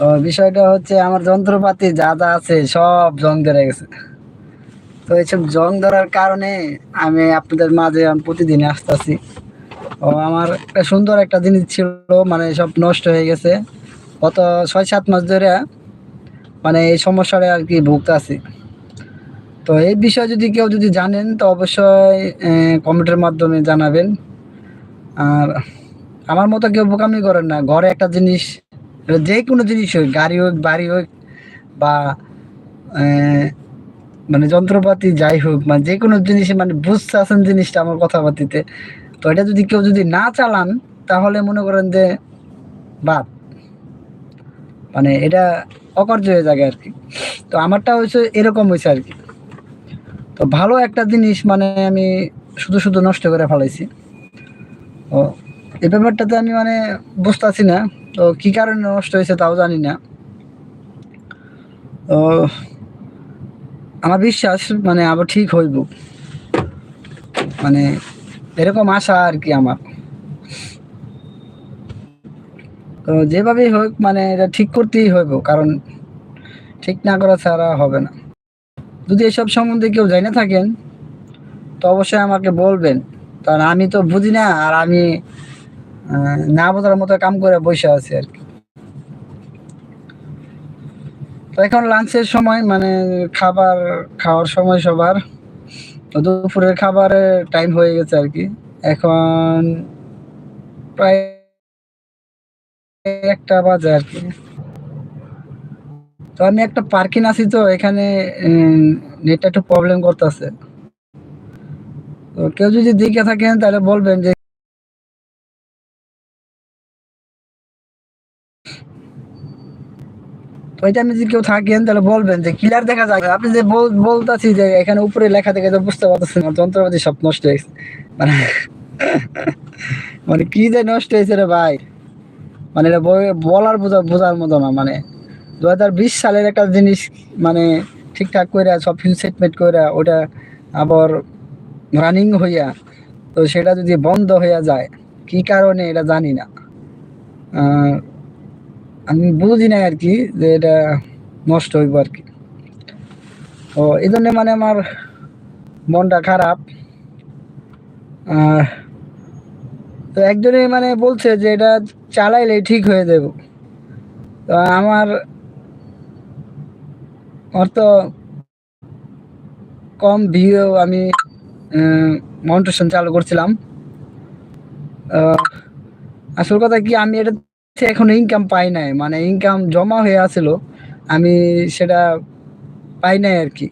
বিষয়টা হচ্ছে আমার যন্ত্রপাতি যা যা আছে সব জং ধরে গেছে। তো এইসব জং ধরার কারণে আমি আপনাদের মাঝে প্রতিদিন আসতেছি। ও, আমার একটা সুন্দর একটা জিনিস ছিল মানে সব নষ্ট হয়ে গেছে। গত ছয় সাত মাস ধরে মানে এই সমস্যাটা আর কি ভুগতেছি। তো এই বিষয়ে যদি কেউ যদি জানেন, তো অবশ্যই কমেন্টের মাধ্যমে জানাবেন। আর আমার মতো কেউ বোকামি করেন না। ঘরে একটা জিনিস যে কোনো জিনিস হোক, গাড়ি হোক, বাড়ি হোক বা মানে যন্ত্রপাতি যাই হোক মানে যে কোনো জিনিস মানে বুঝতে আছেন জিনিসটা আমার কথাবার্তিতে। তো এটা যদি কেউ যদি না চালান, তাহলে মনে করেন যে বাদ। মানে এটা অকার্য হয়ে যাবে আর কি। তো আমারটা হয়েছে এরকম হয়েছে আর কি। তো ভালো একটা জিনিস মানে আমি শুধু শুধু নষ্ট করে ফেলাইছি। ও এই ব্যাপারটাতে আমি মানে বুঝতেছি না। তো কি কারণে নষ্ট হয়েছে তাও জানি না। তো আমার বিশ্বাস মানে আবার ঠিক হইব। মানে এরকম আশা আর কি আমার। তো যেভাবেই হোক মানে এটা ঠিক করতেই হইব, কারণ ঠিক না করা ছাড়া হবে না। যদি এসব সম্বন্ধে কেউ জানে থাকেন, তো অবশ্যই আমাকে বলবেন। কারণ আমি তো বুঝি না, আর আমি না বোঝার মতো কাম করে বসে আছি আর কি। তো এখন লাঞ্চের সময় মানে খাবার খাওয়ার সময় সবার। তো দুপুরের খাবারের টাইম হয়ে গেছে আর কি। এখন প্রায় একটা বাজে আর কি। তো আমি একটা পার্কিং আছি তো, এখানে নেটটা একটু প্রবলেম করতেছে। তো কেউ যদি দিকে থাকেন, তাহলে বলবেন যে এটা আমি যদি কেউ থাকেন, তাহলে বলবেন যে ক্লিয়ার দেখা যায়। আপনি যে বল- বলতাছি যে এখানে উপরে লেখা থেকে তো বুঝতে পারতেছেন না। যন্ত্রপাতি সব নষ্ট হয়েছে মানে মানে কি যে নষ্ট হয়েছে রে ভাই। মানে এটা বলার বোঝা, বোঝার মতো না মানে। দু হাজার বিশ সালের একটা জিনিস মানে ঠিকঠাক করে সব কিছু সেটমেন্ট করে ওটা আবার রানিং হইয়া, তো সেটা যদি বন্ধ হইয়া যায়, কি কারণে, এটা জানি না। আমি বুঝি না আর কি যে এটা নষ্ট হইব আর কি। তো এই জন্য মানে আমার মনটা খারাপ। তো একজনে মানে বলছে যে এটা চালাইলে ঠিক হয়ে যাব তো আমার আমার তো কম ভিউ আমি মনিটেশন চালু করছিলাম। আসল কথা কি আমি এটা এখন ইনকাম পাই নাই। মানে ইনকাম জমা হয়ে আছিল, আমি সেটা পাই নাই আর কি।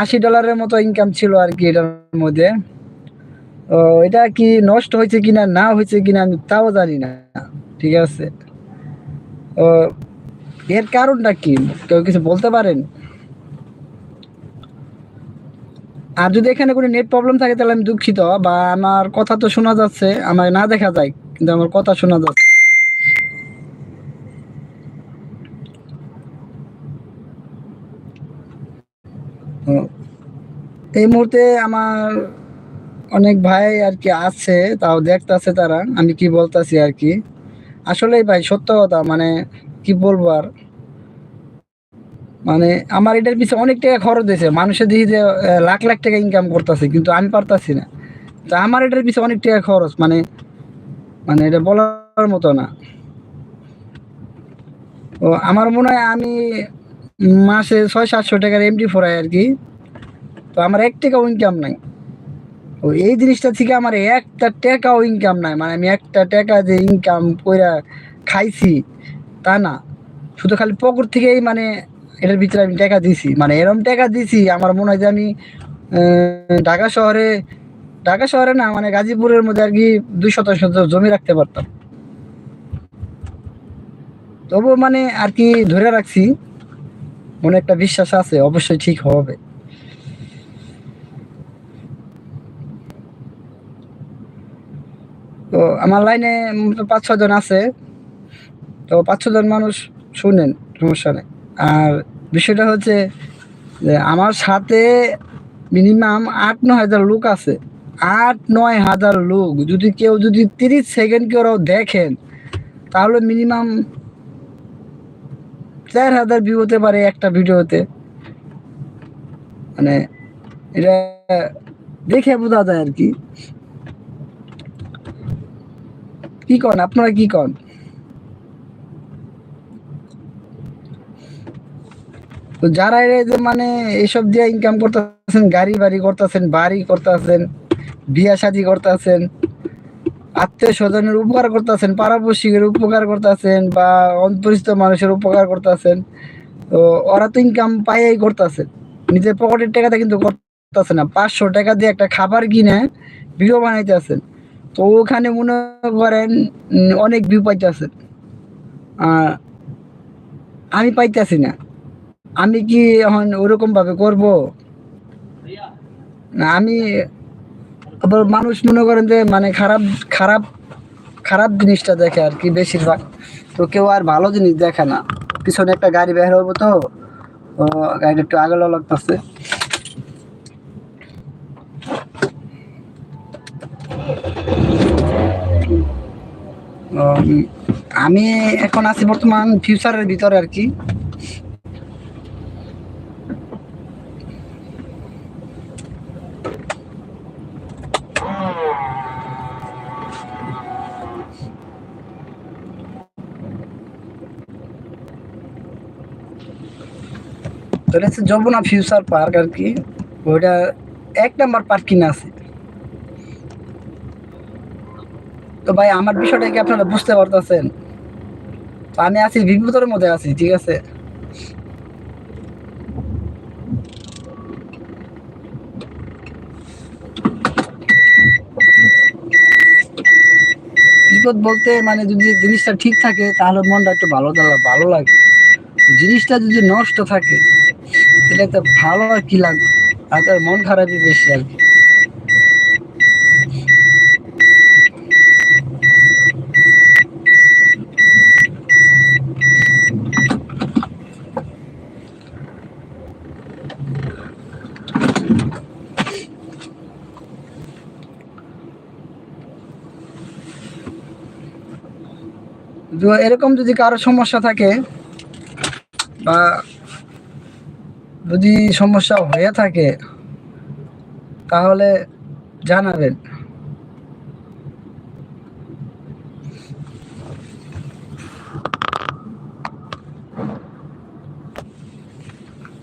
আশি ডলারের মতো ইনকাম ছিল আর কি এটার মধ্যে। ও, এটা কি নষ্ট হয়েছে কিনা, না হয়েছে কিনা আমি তাও জানি না। ঠিক আছে। ও, এর কারণটা কি? কেউ কিছু বলতে পারেন? আর যদি এখানে কোনো নেট প্রবলেম থাকে, তাহলে আমি দুঃখিত, বা আমার কথা তো শোনা যাচ্ছে, আমার না দেখা যায়। কিন্তু আমার কথা শোনা যাচ্ছে। এই মুহূর্তে আমার অনেক ভাই আর কি আছে, তাও দেখতাছে তারা, আমি কি বলতাছি আর কি। আসলেই ভাই, সত্য কথা মানে কি বলব আর? মানে আমার এটার পিছনে অনেক টাকা খরচ হয়েছে মানুষের দিকে যে লাখ লাখ টাকা ইনকাম করতেছে, কিন্তু আমি পারতাছি না। তো আমার এটার পিছনে অনেক টাকা খরচ মানে মানে এটা বলার মতো না। ও, আমার মনে হয় আমি মাসে ছয়, সাতশো টাকার এমডি ফোরাই আর কি তো আমার এক টাকাও ইনকাম নাই। ও, এই জিনিসটা থেকে আমার একটা টাকাও ইনকাম নাই। মানে আমি একটা টাকা যে ইনকাম কইরা খাইছি, তা না। শুধু খালি পকেট থেকেই মানে এটার ভিতরে আমি টাকা দিছি। মানে এরম টাকা দিছি, আমার মনে হয় যে আমি ঢাকা শহরে ঢাকা শহরে না মানে গাজীপুরের মধ্যে আর কি দুই শতাংশ জমি রাখতে পারতাম। তবু মানে আর কি ধরে রাখছি, মনে একটা বিশ্বাস আছে, অবশ্যই ঠিক হবে। তো আমার লাইনে পাঁচ ছজন আছে। তো পাঁচ ছজন মানুষ শুনেন, সমস্যা নেই। আর বিষয়টা হচ্ছে যে আমার সাথে মিনিমাম আট নয় হাজার লোক আছে। আট নয় হাজার লোক। যদি কেউ যদি তিরিশ সেকেন্ড কেউ দেখেন, তাহলে মিনিমাম চার হাজার ভিউ হতে পারে একটা ভিডিওতে। মানে এটা দেখে বোঝা যায় আর কি। কি কন? আপনারা কি কন? তো যারা মানে এইসব দিয়ে ইনকাম করতেছেন, গাড়ি বাড়ি করতেছেন বাড়ি করতেছেন বিয়া শাদি করতেছেন, আত্মীয় স্বজনের উপকার করতেছেন পাড়াপড়শিকের উপকার করতেছেন বা অপরিচিত মানুষের উপকার করতেছেন, তো ওরা তো ইনকাম পাইয়াই করতেছে। নিজের পকেটের টাকাতে কিন্তু করতেছে না। পাঁচশো টাকা দিয়ে একটা খাবার কিনে ভিডিও বানাইতেছেন। তো ওখানে মনে করেন অনেক ভিউ পাইতেছেন। আমি পাইতেছি না। আমি কি এখন ওরকম ভাবে করব? না, আমি আবার মানুষ মনে করেন যে মানে খারাপ খারাপ খারাপ জিনিসটা দেখে আর কি বেশিরভাগ। তো কেউ আর ভালো জিনিস দেখে না। পিছনে একটা গাড়ি বের হব তো গাড়িটা একটু আগেলো লাগতেছে। আমি এখন আছি বর্তমান ফিউচারের ভিতরে আর কি। তো হচ্ছে যমুনা ফিউচার পার্ক আর কি ওইটা এক নাম্বার পার্ক কিনা আছে। তো ভাই, আমার বিষয়টা কি আপনারা বুঝতে পারতেছেন? আমি আছি বিপদের মধ্যে আছি, ঠিক আছে? বিপদ বলতে মানে যদি জিনিসটা ঠিক থাকে, তাহলে মনটা একটু ভালো ভালো লাগে। জিনিসটা যদি নষ্ট থাকে এটা তো ভালো আর কি লাগবে? আর তার মন খারাপই বেশি আর কি। এরকম যদি কারও সমস্যা থাকে বা যদি সমস্যা হয়ে থাকে, তাহলে জানাবেন।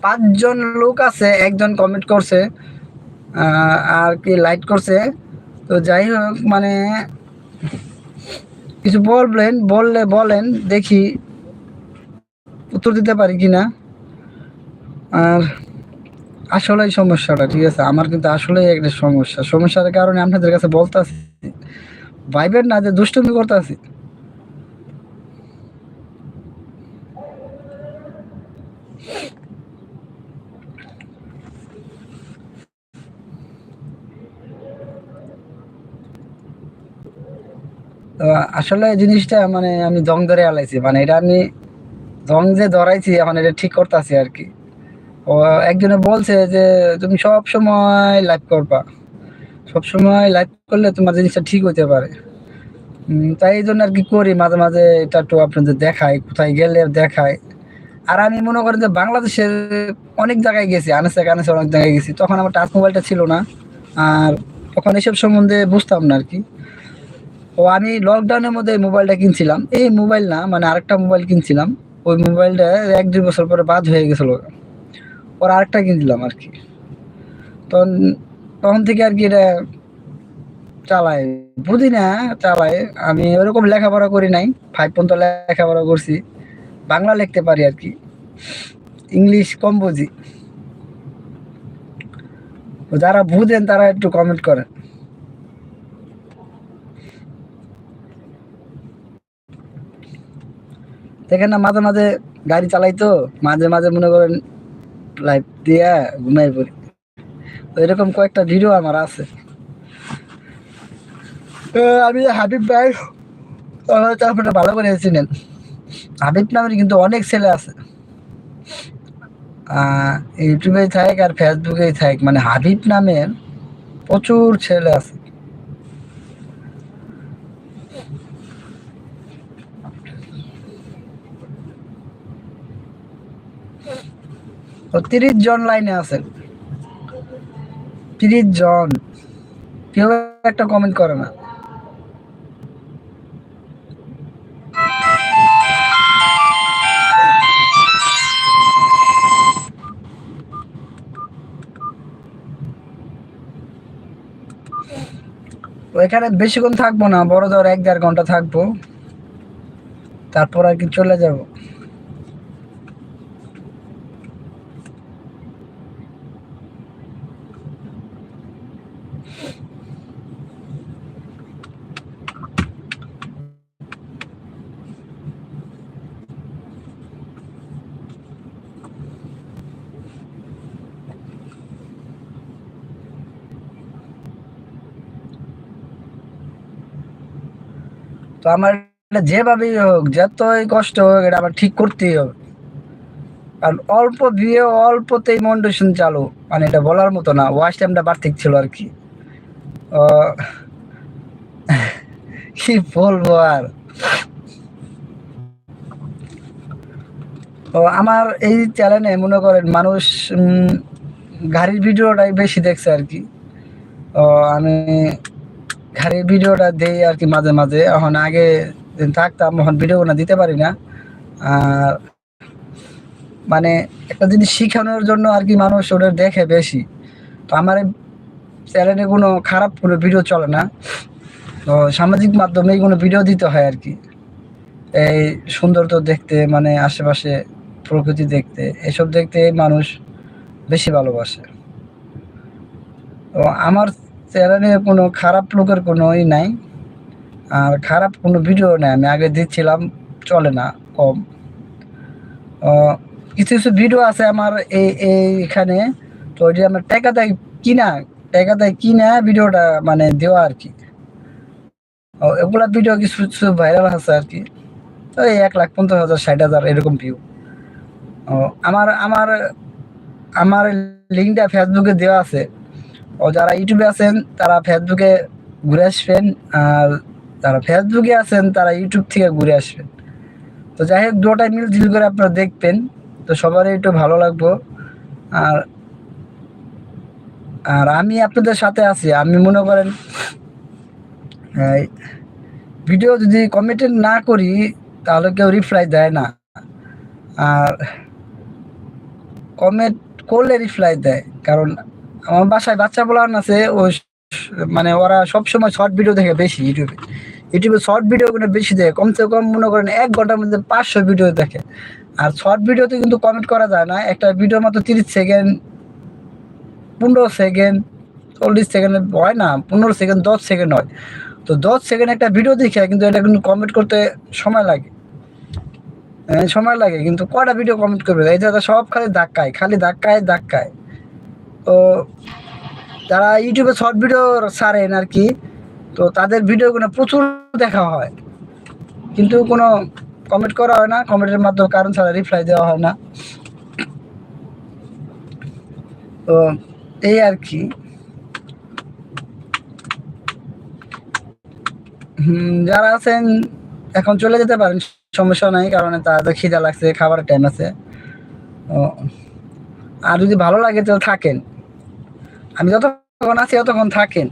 পাঁচজন লোক আছে, একজন কমেন্ট করছে আর কি লাইক করছে। তো যাই হোক মানে কিছু বলবেন, বললে বলেন, দেখি উত্তর দিতে পারি কিনা। আর আসলে সমস্যাটা, ঠিক আছে? আমার কিন্তু আসলে একটা সমস্যা। সমস্যার কারণে আপনাদের কাছে বলতেছি, ভাইবেন না যে দুষ্টুমি করতেছি। তো আসলে জিনিসটা মানে আমি জং ধরে আলাইছি মানে এটা আমি জং যে ধরাইছি, এখন এটা ঠিক করতেছি আর কি। ও একজনে বলছে যে, তুমি সব সময় লাইভ করবা। সব সময় লাইভ করলে তোমার জিনিসটা ঠিক হতে পারে। তাই এই জন্য আর কি করি, মাঝে মাঝে এটা একটু আপনাদের দেখায় কোথায় গেলে দেখায় আর আমি মনে করেন যে বাংলাদেশের অনেক জায়গায় গেছি আনেসে কানেসে অনেক জায়গায় গেছি, তখন আমার টাচ মোবাইলটা ছিল না। আর তখন এসব সম্বন্ধে বুঝতাম না আর কি ও আমি লকডাউনের মধ্যে মোবাইলটা কিনছিলাম। এই মোবাইল না মানে আরেকটা মোবাইল কিনছিলাম। ওই মোবাইলটা এক দুই বছর পরে বাদ হয়ে গেছিল। ওর আরেকটা কিনছিলাম আর কি। তখন তখন থেকে আর কি এটা চালাই বুঝি না চালাই আমি ওরকম লেখাপড়া করি নাই ফাইভ পর্যন্ত লেখাপড়া করছি। বাংলা লিখতে পারি আর কি। ইংলিশ কম বুঝি। যারা বুঝেন তারা একটু কমেন্ট করেন। দেখেন না, মাঝে মাঝে গাড়ি চালাই তো, মাঝে মাঝে মনে করেন লাইভ দিয়া ঘুমাই পড়ি। এরকম কয়েকটা ভিডিও আমার আছে। আমি হাবিব ভাই আপনারা ভালো করে চিনেন। হাবিব নামের কিন্তু অনেক ছেলে আছে। আহ, ইউটিউবে থাক আর ফেসবুকেই থাক মানে হাবিব নামের প্রচুর ছেলে আছে ও তিরিশ জন লাইনে আছেন। তিরিশ জন। কেউ একটা কমেন্ট করে না। ওইখানে বেশিক্ষণ থাকব না, বড় ধর এক দেড় ঘণ্টা থাকব। তারপর আর কি চলে যাব। তো আমার এটা যেভাবেই হোক, যতই কষ্ট হোক, এটা আমার ঠিক করতেই হবে। কারণ অল্প বিয়ে, অল্পতেই মন্ডেশন চালু। মানে এটা বলার মতো না ওয়াশ টাইমটা বাড়তি ছিল আর কি। কি বলব আর? আমার এই চ্যানেলে মনে করেন মানুষ গাড়ির ভিডিওটাই বেশি দেখছে আর কি। আমি গাড়ির ভিডিওটা দেই আর কি মাঝে মাঝে। এখন আগে থাকতাম, এখন ভিডিও না দিতে পারি না। আর মানে একটা জিনিস শিখানোর জন্য আর কি মানুষ ওটা দেখে বেশি। তো আমার চ্যানেলে কোনো খারাপ কোনো ভিডিও চলে না। তো সামাজিক মাধ্যমেই কোনো ভিডিও দিতে হয় আর কি। এই সুন্দর তো দেখতে মানে আশেপাশে প্রকৃতি দেখতে, এসব দেখতে মানুষ বেশি ভালোবাসে। তো আমার চ্যানেলে কোনো খারাপ লোকের কোনো ই নাই। আর খারাপ কোনো ভিডিও নেই, আমি আগে দিচ্ছিলাম, চলে না, কম। কিছু কিছু ভিডিও আছে আমার এই এইখানে তো ওইটা আমার টাকা দেয় কিনা, টাকা দেয় কিনা ভিডিওটা মানে দেওয়া আর কি। এগুলা ভিডিও কিছু কিছু ভাইরাল আছে আর কি। তো এই এক লাখ পঞ্চাশ হাজার, ষাট হাজার এরকম ভিউ আমার আমার আমার লিঙ্কটা ফেসবুকে দেওয়া আছে। ও যারা ইউটিউবে আছেন, তারা ফেসবুকে ঘুরে আসবেন, আর যারা ফেসবুকে আছেন, তারা ইউটিউব থেকে ঘুরে আসবেন। তো যাই হোক দুটাই মিল ঝিল করে আপনারা দেখবেন, তো সবারই একটু ভালো লাগবো। আর আর আমি আপনাদের সাথে আছি, আমি মনে করেন ভিডিও যদি কমেন্ট না করি, তাহলে কেউ রিপ্লাই দেয় না। আর কমেন্ট করলে রিপ্লাই দেয়, কারণ আমার বাসায় বাচ্চা বলার আছে, ও মানে ওরা সবসময় শর্ট ভিডিও দেখে বেশি ইউটিউবে ইউটিউবে শর্ট ভিডিওগুলো বেশি দেখে, কমসে কম মনে করেন এক ঘণ্টার মধ্যে পাঁচশো ভিডিও দেখে। আর শর্ট ভিডিওতে কিন্তু কমেন্ট করা যায় না, একটা ভিডিও মাত্র তিরিশ সেকেন্ড পনেরো সেকেন্ড চল্লিশ সেকেন্ড হয় না, পনেরো সেকেন্ড দশ সেকেন্ড হয়। তো দশ সেকেন্ড একটা ভিডিও দেখে কিন্তু এটা কিন্তু কমেন্ট করতে সময় লাগে। সময় লাগে, কিন্তু কটা ভিডিও কমেন্ট করবে? যে সব খালি ধাক্কায় খালি ধাক্কায় ধাক্কায়। তো যারা ইউটিউবে শর্ট ভিডিও ছাড়েন আর কি। তো তাদের ভিডিওগুলো প্রচুর দেখা হয়। কিন্তু কোনো কমেন্ট করা হয় না। কমেন্টের মাধ্যমে কারণ ছাড়া রিপ্লাই দেওয়া হয় না। তো এই আর কি। যারা আছেন, এখন চলে যেতে পারেন, সমস্যা নাই, কারণ তাদের খিদা লাগছে, খাবারের টাইম আছে। আর যদি ভালো লাগে তাহলে থাকেন। আমি যতক্ষণ আছি ততক্ষণ থাকেন।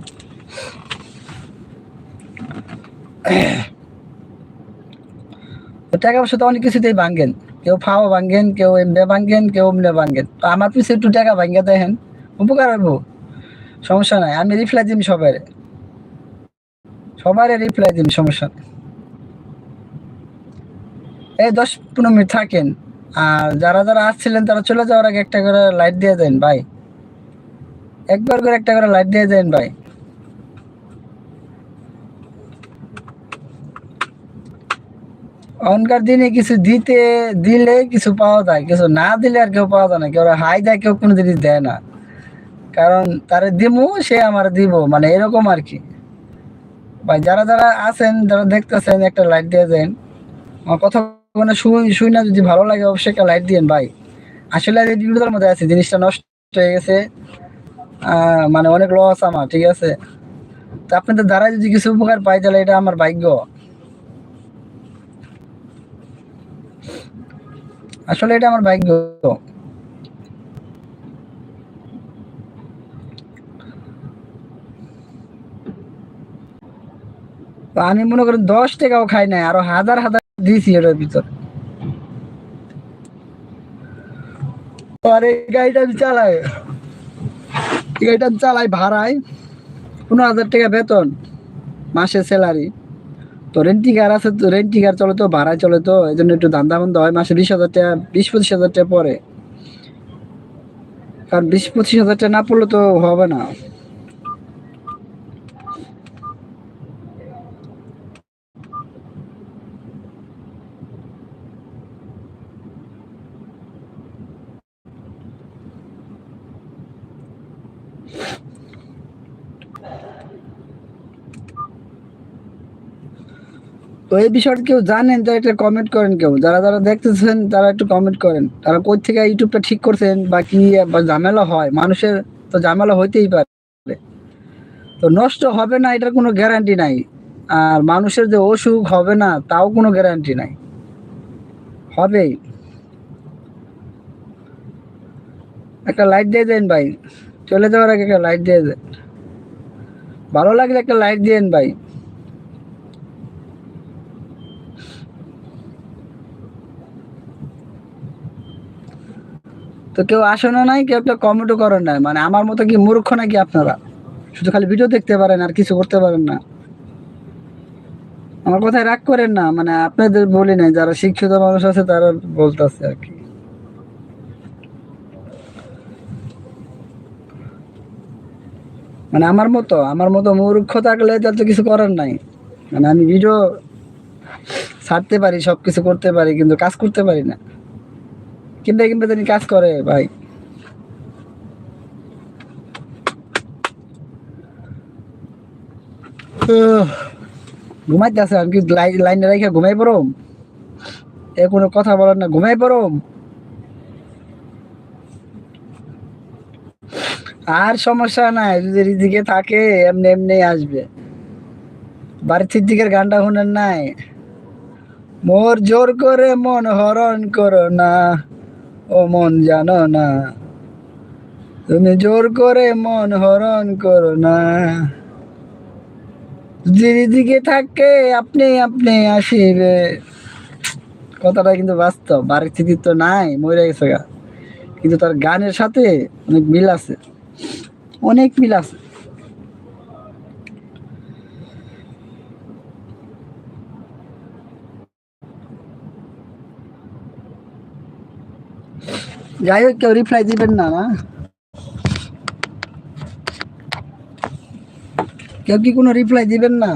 টাকা পয়সা তো অনেক কিছুতেই ভাঙ্গেন কেউ ফাও ভাঙ্গেন কেউ এমবে ভাঙ্গেন কেউ এমনে ভাঙ্গেন তো আমার পিছিয়ে একটু টাকা ভাঙ্গে দেখেন, উপকার হইব? সমস্যা নাই, আমি রিপ্লাই দিম সবাই সবাই রিপ্লাই দিম, সমস্যা। এই দশ পনেরো মিনিট থাকেন, আর যারা যারা আসছিলেন তারা চলে যাওয়ার আগে একটা করে লাইট দিয়ে দেন, ভাই। একবার করে একটা করে লাইট দিয়ে দেন ভাই। অনকার দিনে কিছু দিতে, দিলে কিছু পাওয়া যায়, কিছু না দিলে আর কেউ পাওয়া যায় না, কেউ হাই দেয়, কেউ কোনো জিনিস দেয় না। কারণ তারে দিমু, সে আমার দিব মানে এরকম আর কি। ভাই, যারা যারা আছেন, যারা দেখতেছেন, একটা লাইট দিয়ে দেন। আমার কথা মানে শুই শুই না, যদি ভালো লাগে, অবশ্যই একটা লাইট দিন ভাই। আসলে মধ্যে আছি, জিনিসটা নষ্ট হয়ে গেছে। মানে অনেক লস আমার, ঠিক আছে? তা আপনি তো দ্বারা যদি কিছু উপকার পাই, তাহলে এটা আমার ভাগ্য। আসলে এটা আমার ভাগ্য। আমি মনে করি দশ টাকাও খাই নাই, আরও হাজার হাজার দিয়েছি এটার ভিতর। আরে গাড়িটা আমি চালাই। গাড়িটা চালাই ভাড়ায় পনেরো হাজার টাকা বেতন, মাসে স্যালারি তো রেন্টি কার আছে, তো রেন্টি কার চলে তো, ভাড়ায় চলে তো এই জন্য একটু ধান্দা বন্ধ হয়, মাসে বিশ হাজার টাকা, বিশ পঁচিশ হাজার টাকা পরে। কারণ বিশ পঁচিশ হাজার টাকা না পড়লে তো হবে না। তো এই বিষয়টা কেউ জানেন তারা একটা কমেন্ট করেন কেউ। যারা যারা দেখতেছেন, তারা একটু কমেন্ট করেন। তারা কই থেকে ইউটিউবটা ঠিক করছেন বা কি ঝামেলা হয়? মানুষের তো ঝামেলা হইতেই পারে। তো নষ্ট হবে না, এটার কোনো গ্যারান্টি নাই। আর মানুষের যে অসুখ হবে না, তাও কোনো গ্যারান্টি নাই। হবেই। একটা লাইট দিয়ে দেন ভাই। চলে যাওয়ার আগে একটা লাইট দিয়ে দেন। ভালো লাগলে একটা লাইট দিয়েন ভাই। তো কেউ আসে না নাই, কেউ একটা কমেন্টও করেন না মানে আমার মতো কি মূর্খ নাকি আপনারা? শুধু খালি ভিডিও দেখতে পারেন আর কিছু করতে পারেন না। আমার কথায় রাগ করেন না মানে আপনাদের বলি নাই, যারা শিক্ষিত মানুষ আছে তারা বলতেছে আর কি। মানে আমার মতো আমার মতো মূর্খ থাকলে তার তো কিছু করার নাই। মানে আমি ভিডিও ছাড়তে পারি সব কিছু করতে পারি, কিন্তু কাজ করতে পারি না। কিংবা কিংবা তিনি কাজ করে, ভাই। ঘুমাইতে আছে, আমি লাইনে রেখে ঘুমাই পড়ম? এ কোনো কথা বলেন না, ঘুমাই পড়ম? আর সমস্যা নাই, যদি রিদিকে থাকে, এমনি এমনি আসবে। বাড়ির দিকের গানটা শুনেন নাই? মোর জোর করে মন হরণ করো না। ও মন জানো না। তুমি জোর করে মন হরণ করো না। দিকে থাকে, আপনি আপনি আসিবে। কথাটা কিন্তু বাস্তব, বাড়ির স্থিতি তো নাই, মরে গেছে গা। কিন্তু তার গানের সাথে অনেক মিল আছে। অনেক মিল আছে। যাই হোক কেউ রিপ্লাই দিবেন না না কেউ কি কোনো রিপ্লাই দিবেন না?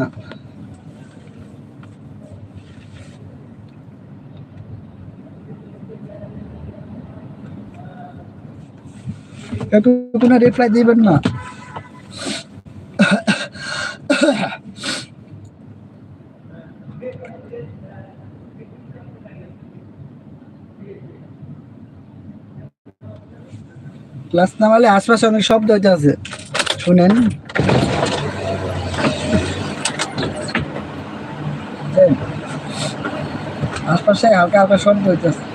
কেউ কোনো রিপ্লাই দিবেন না? ক্লাস নামালে আশপাশে অনেক শব্দ হইতে আছে। শুনেন। আশপাশে হালকা হালকা শব্দ হইতেছে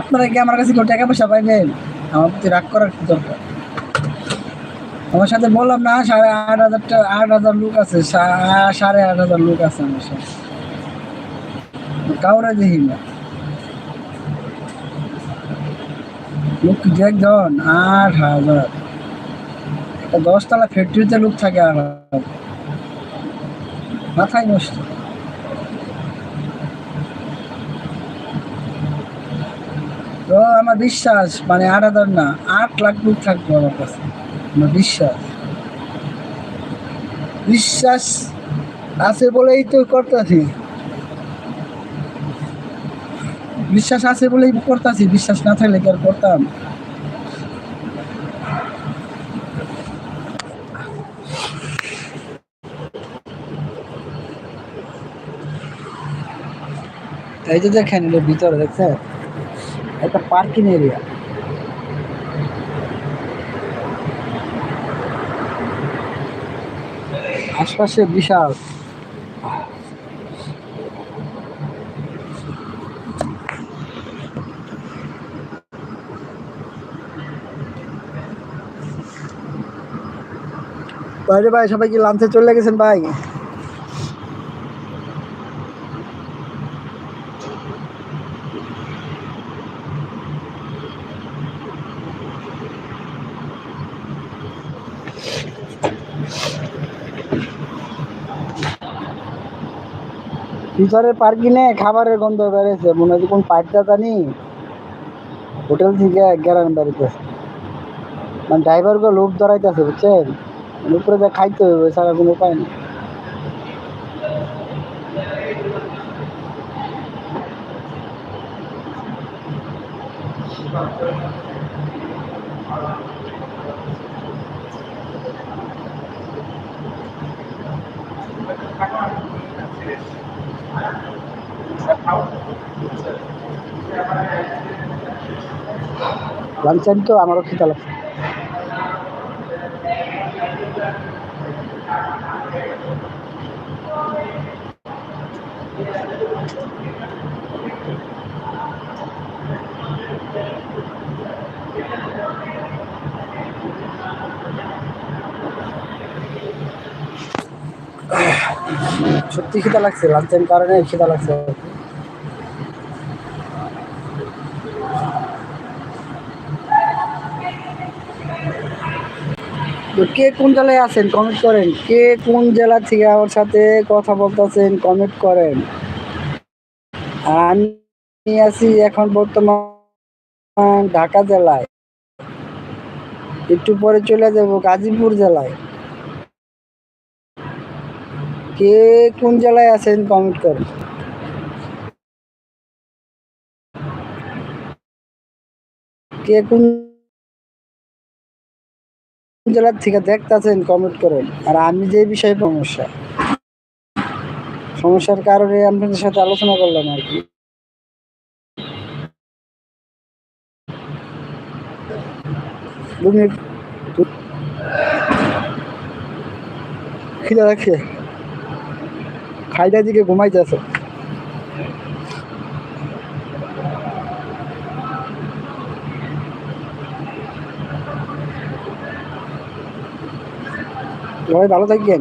আপনারা কি আমার কাছে কেউ টাকা পয়সা পাইবেন? আমার প্রতি রাগ করার কি দরকার? আমার সাথে বললাম না, সাড়ে আট হাজার টাকা আট হাজার লোক আছে সাড়ে আট হাজার লোক আছে আমার সাথে। কাউরে দেখি না। লোক একজন আট হাজার। দশতলা ফ্যাক্টরিতে লোক থাকে আট হাজার। মাথায় নষ্ট। আমার বিশ্বাস মানে আট হাজার না, আট লাখ লোক থাকবে আমার কাছে। আমার বিশ্বাস। বিশ্বাস আছে বলেই তো করতেছি। বিশ্বাস আছে বলেই করতেছি, বিশ্বাস না থাকলে কি আর করতাম? এই যে দেখেন ভিতরে দেখছেন? একটা পার্কিং এরিয়া। আশপাশে বিশাল। বাইরে ভাই সবাই কি লাঞ্চে চলে গেছেন ভাই? ভিতরে পার্কিংয়ে খাবারের গন্ধ বেড়েছে, মনে হচ্ছে কোন পাইপটা জানি। হোটেল থেকে গ্যারান বেরোতেছে মানে ড্রাইভারকে লোভ ধরাইতেছে, বুঝছেন? মানে উপরে যা খাইতে হবে সারা কোনো উপায় নেই। লাঞ্চ টাইম তো আমারও খিদা লাগছে। সত্যি খিদা লাগছে লাঞ্চ টাইম কারণে খিদা লাগছে। তো কে কোন জেলায় আছেন? কমেন্ট করেন। কে কোন জেলা থেকে আমার সাথে কথা বলতেছেন? কমেন্ট করেন। আমি আছি এখন বর্তমান ঢাকা জেলায়। একটু পরে চলে যাব গাজীপুর জেলায়। কে কোন জেলায় আছেন? কমেন্ট করেন। কে কোন জেলার থেকে দেখতেছেন কমেন্ট করেন। আর আমি যে বিষয়ে সমস্যা, সমস্যার কারণে আপনাদের সাথে আলোচনা করলাম আর কি। খিদে রাখছে খাইটা দিকে ঘুমাইতেছে। সবাই ভালো থাকবেন